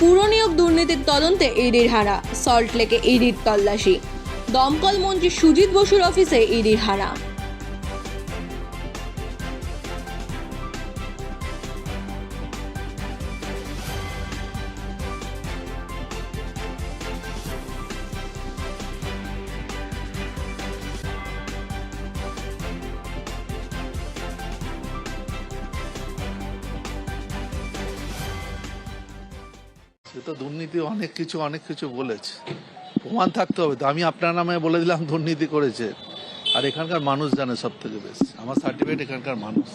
পুরনিয়োগ দুর্নীতির তদন্তে ইডির হানা সল্টলেকে ইডির তল্লাশি। দমকল মন্ত্রী সুজিত বসুর অফিসে ইডির হানা। সে তো দুর্নীতি অনেক কিছু অনেক কিছু বলেছে। প্রমাণ থাকতে হবে। তো আমি আপনার নামে বলে দিলাম, দুর্নীতি করেছে। আর এখানকার মানুষ জানে সব থেকে বেশ আমার সার্টিফিকেট এখানকার মানুষ।